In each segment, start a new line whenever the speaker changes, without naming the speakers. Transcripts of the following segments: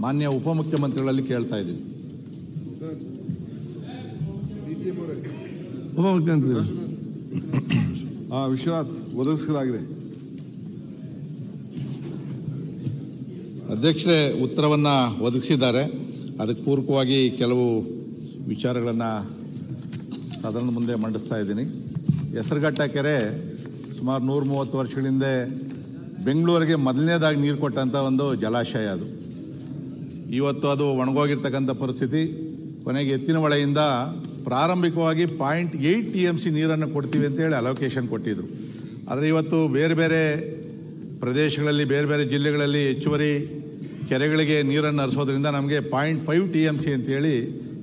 ಮಾನ್ಯ ಉಪಮುಖ್ಯಮಂತ್ರಿಗಳಲ್ಲಿ ಕೇಳ್ತಾ ಇದ್ದೀವಿ
ಉಪಮುಖ್ಯಮಂತ್ರಿ
ಆ ವಿಶ್ವನಾಥ್ ಒದಗಿಸಲಾಗಿದೆ.
ಅಧ್ಯಕ್ಷರೇ ಉತ್ತರವನ್ನು ಒದಗಿಸಿದ್ದಾರೆ. ಅದಕ್ಕೆ ಪೂರಕವಾಗಿ ಕೆಲವು ವಿಚಾರಗಳನ್ನು ಸದನದ ಮುಂದೆ ಮಂಡಿಸ್ತಾ ಇದ್ದೀನಿ. ಹೆಸರುಘಟ್ಟ ಕೆರೆ ಸುಮಾರು ನೂರ ಮೂವತ್ತು ವರ್ಷಗಳಿಂದ ಬೆಂಗಳೂರಿಗೆ ಮೊದಲನೇದಾಗಿ ನೀರು ಕೊಟ್ಟಂಥ ಒಂದು ಜಲಾಶಯ ಅದು. ಇವತ್ತು ಅದು ಒಣಗೋಗಿರ್ತಕ್ಕಂಥ ಪರಿಸ್ಥಿತಿ. ಕೊನೆಗೆ ಎತ್ತಿನ ಹೊಳೆಯಿಂದ ಪ್ರಾರಂಭಿಕವಾಗಿ point eight T M C ನೀರನ್ನು ಕೊಡ್ತೀವಿ ಅಂತೇಳಿ ಅಲೋಕೇಶನ್ ಕೊಟ್ಟಿದ್ರು. ಆದರೆ ಇವತ್ತು ಬೇರೆ ಬೇರೆ ಪ್ರದೇಶಗಳಲ್ಲಿ, ಬೇರೆ ಬೇರೆ ಜಿಲ್ಲೆಗಳಲ್ಲಿ ಹೆಚ್ಚುವರಿ ಕೆರೆಗಳಿಗೆ ನೀರನ್ನು ಹರಿಸೋದ್ರಿಂದ ನಮಗೆ point five T M C ಅಂತೇಳಿ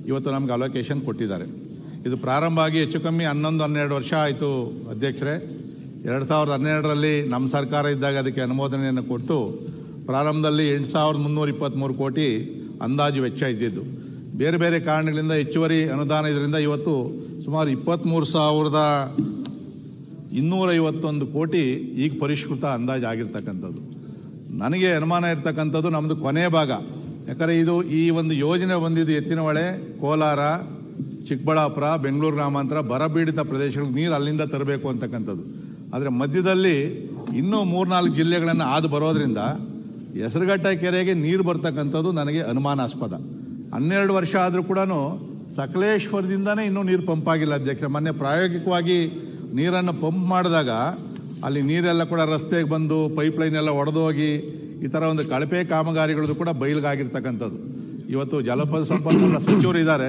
ಇವತ್ತು ನಮ್ಗೆ ಅಲೋಕೇಶನ್ ಕೊಟ್ಟಿದ್ದಾರೆ. ಇದು ಪ್ರಾರಂಭ ಆಗಿ ಹೆಚ್ಚು ಕಮ್ಮಿ ಹನ್ನೊಂದು, ಹನ್ನೆರಡು ವರ್ಷ ಆಯಿತು ಅಧ್ಯಕ್ಷರೇ. ಎರಡು ಸಾವಿರದ ಹನ್ನೆರಡರಲ್ಲಿ ನಮ್ಮ ಸರ್ಕಾರ ಇದ್ದಾಗ ಅದಕ್ಕೆ ಅನುಮೋದನೆಯನ್ನು ಕೊಟ್ಟು ಪ್ರಾರಂಭದಲ್ಲಿ ಎಂಟು ಸಾವಿರದ ಮುನ್ನೂರ ಇಪ್ಪತ್ತ್ಮೂರು ಕೋಟಿ ಅಂದಾಜು ವೆಚ್ಚ ಇದ್ದಿದ್ದು. ಬೇರೆ ಬೇರೆ ಕಾರಣಗಳಿಂದ ಹೆಚ್ಚುವರಿ ಅನುದಾನ ಇದರಿಂದ ಇವತ್ತು ಸುಮಾರು ಇಪ್ಪತ್ತ್ಮೂರು ಸಾವಿರದ ಇನ್ನೂರೈವತ್ತೊಂದು ಕೋಟಿ ಈಗ ಪರಿಷ್ಕೃತ ಅಂದಾಜು ಆಗಿರ್ತಕ್ಕಂಥದ್ದು. ನನಗೆ ಅನುಮಾನ ಇರ್ತಕ್ಕಂಥದ್ದು ನಮ್ಮದು ಕೊನೆ ಭಾಗ. ಯಾಕಂದರೆ ಇದು ಈ ಒಂದು ಯೋಜನೆ ಬಂದಿದ್ದು ಎತ್ತಿನಹೊಳೆ ಕೋಲಾರ, ಚಿಕ್ಕಬಳ್ಳಾಪುರ, ಬೆಂಗಳೂರು ಗ್ರಾಮಾಂತರ ಬರಪೀಡಿತ ಪ್ರದೇಶಗಳಿಗೆ ನೀರು ಅಲ್ಲಿಂದ ತರಬೇಕು ಅಂತಕ್ಕಂಥದ್ದು. ಆದರೆ ಮಧ್ಯದಲ್ಲಿ ಇನ್ನೂ ಮೂರ್ನಾಲ್ಕು ಜಿಲ್ಲೆಗಳನ್ನು ಆದು ಬರೋದ್ರಿಂದ ಹೆಸರುಘಟ್ಟ ಕೆರೆಗೆ ನೀರು ಬರ್ತಕ್ಕಂಥದ್ದು ನನಗೆ ಅನುಮಾನಾಸ್ಪದ. ಹನ್ನೆರಡು ವರ್ಷ ಆದರೂ ಕೂಡ ಸಕಲೇಶ್ವರದಿಂದನೇ ಇನ್ನೂ ನೀರು ಪಂಪ್ ಆಗಿಲ್ಲ ಅಧ್ಯಕ್ಷ ಮೊನ್ನೆ ಪ್ರಾಯೋಗಿಕವಾಗಿ ನೀರನ್ನು ಪಂಪ್ ಮಾಡಿದಾಗ ಅಲ್ಲಿ ನೀರೆಲ್ಲ ಕೂಡ ರಸ್ತೆಗೆ ಬಂದು ಪೈಪ್ ಲೈನ್ ಎಲ್ಲ ಒಡೆದೋಗಿ ಈ ಥರ ಒಂದು ಕಳಪೆ ಕಾಮಗಾರಿಗಳದ್ದು ಕೂಡ ಬಯಲಿಗಾಗಿರ್ತಕ್ಕಂಥದ್ದು. ಇವತ್ತು ಜಲಪದ ಸಂಪನ್ಮೂಲ ಸಚಿವರು ಇದ್ದಾರೆ.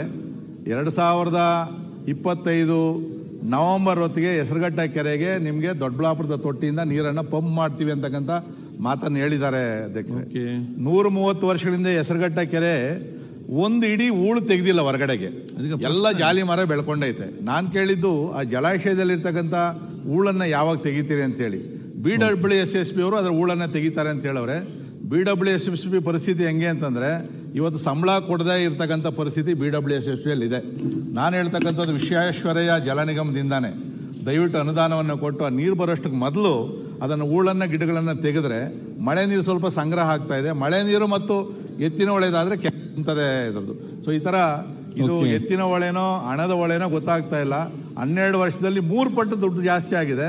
ಎರಡು ಸಾವಿರದ ಇಪ್ಪತ್ತೈದು ನವೆಂಬರ್ ಹೊತ್ತಿಗೆ ಹೆಸರುಘಟ್ಟ ಕೆರೆಗೆ ನಿಮಗೆ ದೊಡ್ಡಬಳ್ಳಾಪುರದ ತೊಟ್ಟಿಯಿಂದ ನೀರನ್ನು ಪಂಪ್ ಮಾಡ್ತೀವಿ ಅಂತಕ್ಕಂಥ ಮಾತನ್ನು ಹೇಳಿದ್ದಾರೆ ಅಧ್ಯಕ್ಷ ನೂರ ಮೂವತ್ತು ವರ್ಷಗಳಿಂದ ಹೆಸರುಘಟ್ಟ ಕೆರೆ ಒಂದು ಇಡೀ ಹೂಳು ತೆಗೆದಿಲ್ಲ ಹೊರಗಡೆಗೆ. ಎಲ್ಲ ಜಾಲಿ ಮರ ಬೆಳ್ಕೊಂಡೈತೆ. ನಾನು ಕೇಳಿದ್ದು ಆ ಜಲಾಶಯದಲ್ಲಿರ್ತಕ್ಕಂಥ ಹೂಳನ್ನ ಯಾವಾಗ ತೆಗಿತೀರಿ ಅಂತ ಹೇಳಿ B W S S P ಅವರು ಅದರ ಹೂಳನ್ನ ತೆಗಿತಾರೆ ಅಂತ ಹೇಳವ್ರೆ. B W S S P ಪರಿಸ್ಥಿತಿ ಹೆಂಗೆ ಅಂತಂದ್ರೆ ಇವತ್ತು ಸಂಬಳ ಕೊಡದೇ ಇರ್ತಕ್ಕಂಥ ಪರಿಸ್ಥಿತಿ B W S S P ಅಲ್ಲಿ ಇದೆ ನಾನು ಹೇಳ್ತಕ್ಕಂಥದ್ದು ವಿಶ್ವೇಶ್ವರಯ್ಯ ಜಲ ನಿಗಮದಿಂದಾನೆ. ದಯವಿಟ್ಟು ಅನುದಾನವನ್ನು ಕೊಟ್ಟು ಆ ನೀರು ಬರೋಷ್ಟಕ್ಕೆ ಮೊದಲು ಅದನ್ನು ಹೂಳನ್ನ ಗಿಡಗಳನ್ನು ತೆಗೆದ್ರೆ ಮಳೆ ನೀರು ಸ್ವಲ್ಪ ಸಂಗ್ರಹ ಆಗ್ತಾ ಇದೆ. ಮಳೆ ನೀರು ಮತ್ತು ಎತ್ತಿನ ಹೊಳೆದಾದ್ರೆ ಕೆಂತದೆ ಇದ್ರದ್ದು. ಸೊ ಈ ತರ ಇದು ಎತ್ತಿನ ಹೊಳೆನೋ ಹಣದ ಹೊಳೆನೋ ಗೊತ್ತಾಗ್ತಾ ಇಲ್ಲ. ಹನ್ನೆರಡು ವರ್ಷದಲ್ಲಿ ಮೂರು ಪಟ್ಟು ದುಡ್ಡು ಜಾಸ್ತಿ ಆಗಿದೆ.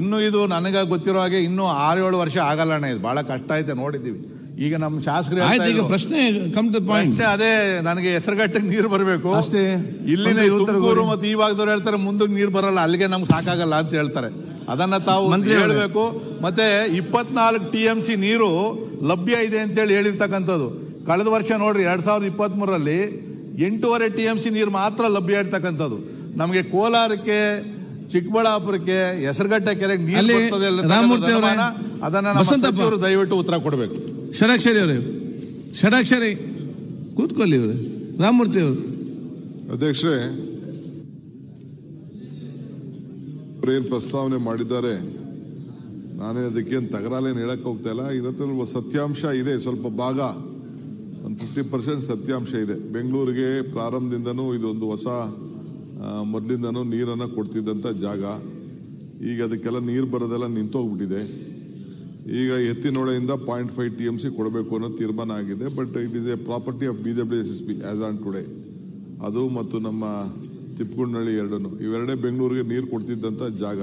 ಇನ್ನು ಇದು ನನಗೆ ಗೊತ್ತಿರೋ ಹಾಗೆ ಇನ್ನೂ ಆರು ಏಳು ವರ್ಷ ಆಗಲ್ಲ ಅಣ್ಣ ಇದು. ಬಹಳ ಕಷ್ಟ ಐತೆ ನೋಡಿದ್ದೀವಿ. ಈಗ ನಮ್ಮ ಶಾಸಕರು
ಈಗ ಪ್ರಶ್ನೆ ಕಮ್ ಟು ಪಾಯಿಂಟ್
ಅದೇ ನನಗೆ ಹೆಸರುಗಟ್ಟಕ್ಕೆ ನೀರು ಬರಬೇಕು.
ಅಷ್ಟೇ.
ಇಲ್ಲಿನ ತುಮಕೂರು. ಮತ್ತು ಈ ಭಾಗದವ್ರು ಹೇಳ್ತಾರೆ ಮುಂದಕ್ಕೆ ನೀರು ಬರಲ್ಲ ಅಲ್ಲಿಗೆ ನಮ್ಗೆ ಸಾಕಾಗಲ್ಲ ಅಂತ ಹೇಳ್ತಾರೆ. ಅದನ್ನ ತಾವು ಹೇಳಬೇಕು. ಮತ್ತೆ ಇಪ್ಪತ್ನಾಲ್ಕು ಟಿ ಎಂ ಸಿ ನೀರು ಲಭ್ಯ ಇದೆ ಅಂತ ಹೇಳಿ ಹೇಳಿರ್ತಕ್ಕಂಥದ್ದು. ಕಳೆದ ವರ್ಷ ನೋಡ್ರಿ ಎರಡ್ ಸಾವಿರದ ಇಪ್ಪತ್ತ್ ಮೂರರಲ್ಲಿ ಎಂಟೂವರೆ ಟಿ ಎಂ ಸಿ ನೀರು ಮಾತ್ರ ಲಭ್ಯ ಇರ್ತಕ್ಕಂಥದ್ದು. ನಮಗೆ ಕೋಲಾರಕ್ಕೆ ಚಿಕ್ಕಬಳ್ಳಾಪುರಕ್ಕೆ ಹೆಸರುಘಟ್ಟ ಕೆರೆಗೆ ನೀರು. ಅದನ್ನ ದಯವಿಟ್ಟು ಉತ್ತರ ಕೊಡಬೇಕು.
ಷಡಾಕ್ಷರಿ ಅವರೇ. ಷಡಾಕ್ಷರಿ. ಕೂತ್ಕೊಳ್ಳಿ ಇವರು. ರಾಮಮೂರ್ತಿ ಅವರು.
ಅಧ್ಯಕ್ಷರೇ ಏನು ಪ್ರಸ್ತಾವನೆ ಮಾಡಿದ್ದಾರೆ? ನಾನೇ ಅದಕ್ಕೇನು ತಗರಾಲೇನು ಹೇಳಕ್ ಹೋಗ್ತಾ ಇಲ್ಲ. ಸತ್ಯಾಂಶ ಇದೆ, ಸ್ವಲ್ಪ ಭಾಗ. ಒಂದು ಫಿಫ್ಟಿ ಪರ್ಸೆಂಟ್ ಸತ್ಯಾಂಶ ಇದೆ. ಬೆಂಗಳೂರಿಗೆ ಪ್ರಾರಂಭದಿಂದನೂ ಇದೊಂದು ಹೊಸ ಮೊದಲಿಂದನೂ ನೀರನ್ನು ಕೊಡ್ತಿದ್ದಂಥ ಜಾಗ. ಈಗ ಅದಕ್ಕೆಲ್ಲ ನೀರು ಬರೋದೆಲ್ಲ ನಿಂತೋಗ್ಬಿಟ್ಟಿದೆ. ಈಗ ಎತ್ತಿನೊಳೆಯಿಂದ point five T M C ಕೊಡಬೇಕು ಅನ್ನೋ ತೀರ್ಮಾನ ಆಗಿದೆ but it is a property of B W S S P as on today ಅದು ಮತ್ತು ನಮ್ಮ ತಿಪ್ಪಗುಂಡಳ್ಳಿ ಎರಡನ್ನು. ಇವೆರಡೇ ಬೆಂಗಳೂರಿಗೆ ನೀರು ಕೊಡ್ತಿದ್ದಂಥ ಜಾಗ.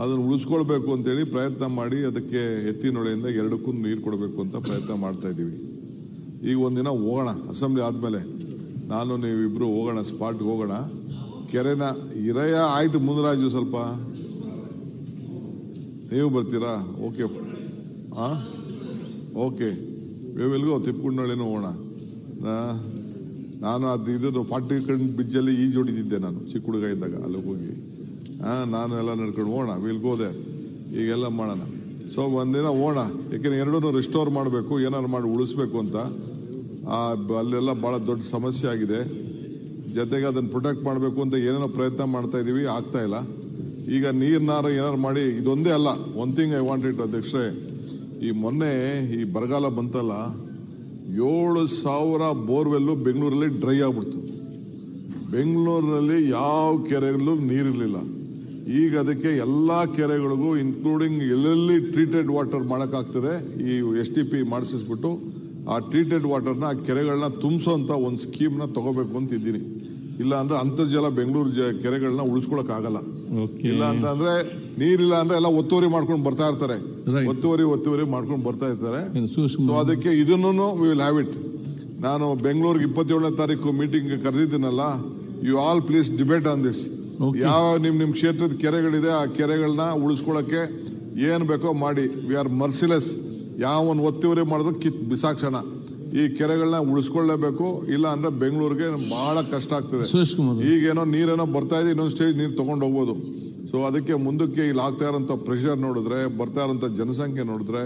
ಅದನ್ನು ಉಳಿಸ್ಕೊಳ್ಬೇಕು ಅಂತೇಳಿ ಪ್ರಯತ್ನ ಮಾಡಿ ಅದಕ್ಕೆ ಎತ್ತಿನೊಳೆಯಿಂದ ಎರಡಕ್ಕೂ ನೀರು ಕೊಡಬೇಕು ಅಂತ ಪ್ರಯತ್ನ ಮಾಡ್ತಾ ಇದ್ದೀವಿ. ಈಗ ಒಂದಿನ ಹೋಗೋಣ, ಅಸೆಂಬ್ಲಿ ಆದಮೇಲೆ. ನಾನು, ನೀವಿಬ್ರು ಹೋಗೋಣ ಸ್ಪಾಟ್ಗೆ ಹೋಗೋಣ. ಕೆರೆನ ಇರಯ ಆಯಿತು ಮುಂದರಾಜು ಸ್ವಲ್ಪ. ನೀವು ಬರ್ತೀರಾ? ಓಕೆ ಆ? ಓಕೆ ವಿಲ್ಗೋ ತಿಪ್ಪುಣ್ಣಳ್ಳಿನೂ ಹೋಗೋಣ. ನಾನು ಅದು ಇದನ್ನು ಫಾರ್ಟಿ ಕಣ್ ಬ್ರಿಡ್ಜಲ್ಲಿ ಈಜು ಹೊಡಿತಿದ್ದೆ ನಾನು, ಚಿಕ್ಕ ಹುಡುಗ ಇದ್ದಾಗ ಅಲ್ಲಿಗೆ ಹೋಗಿ. ಹಾಂ ನಾನು ಎಲ್ಲ ನಡ್ಕೊಂಡು ಹೋಗೋಣ. ವಿಲ್ ಗೋದೆ ಈಗೆಲ್ಲ ಮಾಡೋಣ. ಸೊ ಒಂದಿನ ಹೋಗೋಣ. ಯಾಕೆಂದ್ರೆ ಎರಡೂ ರಿಸ್ಟೋರ್ ಮಾಡಬೇಕು ಏನಾರು ಮಾಡಿ ಉಳಿಸ್ಬೇಕು ಅಂತ. ಅಲ್ಲೆಲ್ಲ ಭಾಳ ದೊಡ್ಡ ಸಮಸ್ಯೆ ಆಗಿದೆ. ಜೊತೆಗೆ ಅದನ್ನು ಪ್ರೊಟೆಕ್ಟ್ ಮಾಡಬೇಕು ಅಂತ ಏನೇನೋ ಪ್ರಯತ್ನ ಮಾಡ್ತಾ ಇದ್ದೀವಿ ಆಗ್ತಾ ಇಲ್ಲ. ಈಗ ನೀರ್ನಾರ ಏನಾರು ಮಾಡಿ, ಇದೊಂದೇ ಅಲ್ಲ one thing I want it ಅಧ್ಯಕ್ಷರೇ, ಈ ಮೊನ್ನೆ ಈ ಬರಗಾಲ ಬಂತಲ್ಲ, ಏಳು ಸಾವಿರ ಬೋರ್ವೆಲ್ಲು ಬೆಂಗಳೂರಲ್ಲಿ ಡ್ರೈ ಆಗ್ಬಿಡ್ತು. ಬೆಂಗಳೂರಿನಲ್ಲಿ ಯಾವ ಕೆರೆಯಲ್ಲೂ ನೀರಿರಲಿಲ್ಲ. ಈಗ ಅದಕ್ಕೆ ಎಲ್ಲ ಕೆರೆಗಳಿಗೂ ಇನ್ಕ್ಲೂಡಿಂಗ್ ಎಲ್ಲೆಲ್ಲಿ ಟ್ರೀಟೆಡ್ ವಾಟರ್ ಮಾಡೋಕ್ಕಾಗ್ತದೆ, ಈ ಎಸ್ ಟಿ ಪಿ ಮಾಡಿಸಿಸ್ಬಿಟ್ಟು, ಆ ಟ್ರೀಟೆಡ್ ವಾಟರ್ನ ಆ ಕೆರೆಗಳನ್ನ ತುಂಬಿಸೋ ಅಂತ ಒಂದು ಸ್ಕೀಮ್ನ ತಗೋಬೇಕು ಅಂತ ಇದ್ದೀನಿ. ಇಲ್ಲ ಅಂದ್ರೆ ಅಂತರ್ಜಲ ಬೆಂಗಳೂರು ಕೆರೆಗಳನ್ನ ಉಳಿಸ್ಕೊಳಕ್ ಆಗಲ್ಲ
ಓಕೆ
ಇಲ್ಲ ಅಂತಂದ್ರೆ ನೀರಿಲ್ಲ ಅಂದ್ರೆ ಎಲ್ಲ ಒತ್ತುವರಿ ಮಾಡ್ಕೊಂಡು ಬರ್ತಾ ಇರ್ತಾರೆ. ಒತ್ತುವರಿ ಒತ್ತುವರಿ ಮಾಡ್ಕೊಂಡು ಬರ್ತಾ ಇರ್ತಾರೆ. ಸೊ ಅದಕ್ಕೆ ಇದನ್ನು ವಿಲ್ ಹ್ಯಾವ್ ಇಟ್ ನಾನು ಬೆಂಗಳೂರಿಗೆ ಇಪ್ಪತ್ತೇಳನೇ ತಾರೀಕು meeting ಕರೆದಿದ್ದೀನಲ್ಲ you all please debate on this ಯಾವ ನಿಮ್ ನಿಮ್ ಕ್ಷೇತ್ರದ ಕೆರೆಗಳಿದೆ ಆ ಕೆರೆಗಳನ್ನ ಉಳಿಸ್ಕೊಳಕ್ಕೆ ಏನ್ ಬೇಕೋ ಮಾಡಿ. ವಿ ಆರ್ ಮರ್ಸಿಲೆಸ್ ಯಾವ ಒಂದು ಒತ್ತುವರಿ ಮಾಡಿದ್ರು ಕಿತ್ ಬಿಸಾಕ್ಸೋಣ. ಈ ಕೆರೆಗಳನ್ನ ಉಳಿಸ್ಕೊಳ್ಳೇಬೇಕು ಇಲ್ಲ ಅಂದ್ರೆ ಬೆಂಗಳೂರಿಗೆ ಬಹಳ ಕಷ್ಟ ಆಗ್ತದೆ.
ಸುರೇಶ್ ಕುಮಾರ್
ಈಗೇನೋ ನೀರೇನೋ ಬರ್ತಾ ಇದೆ ಇನ್ನೊಂದು ಸ್ಟೇಜ್ ನೀರು ತಗೊಂಡು ಹೋಗ್ಬೋದು. ಸೊ ಅದಕ್ಕೆ ಮುಂದಕ್ಕೆ ಇಲ್ಲಿ ಆಗ್ತಾ ಇರೋಂಥ ಪ್ರೆಷರ್ ನೋಡಿದ್ರೆ ಬರ್ತಾ ಇರೋಂಥ ಜನಸಂಖ್ಯೆ ನೋಡಿದ್ರೆ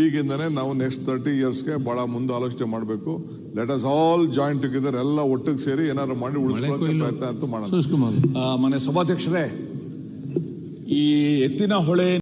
ಈಗಿಂದನೇ ನಾವು ನೆಕ್ಸ್ಟ್ ತರ್ಟಿ ಇಯರ್ಸ್ಗೆ ಬಹಳ ಮುಂದೆ ಆಲೋಚನೆ ಮಾಡಬೇಕು. Let us all joint together ಎಲ್ಲ ಒಟ್ಟಿಗೆ ಸೇರಿ ಏನಾದ್ರು ಮಾಡಿ ಉಳಿಸ್ಕೊಳ್ಳೋಕೆ ಪ್ರಯತ್ನ ಅಂತೂ ಮಾಡೋಣ.
ಸುರೇಶ್ ಕುಮಾರ್
ಆ, ಸಭಾಧ್ಯಕ್ಷರೇ ಈ ಎತ್ತಿನ ಹೊಳೆ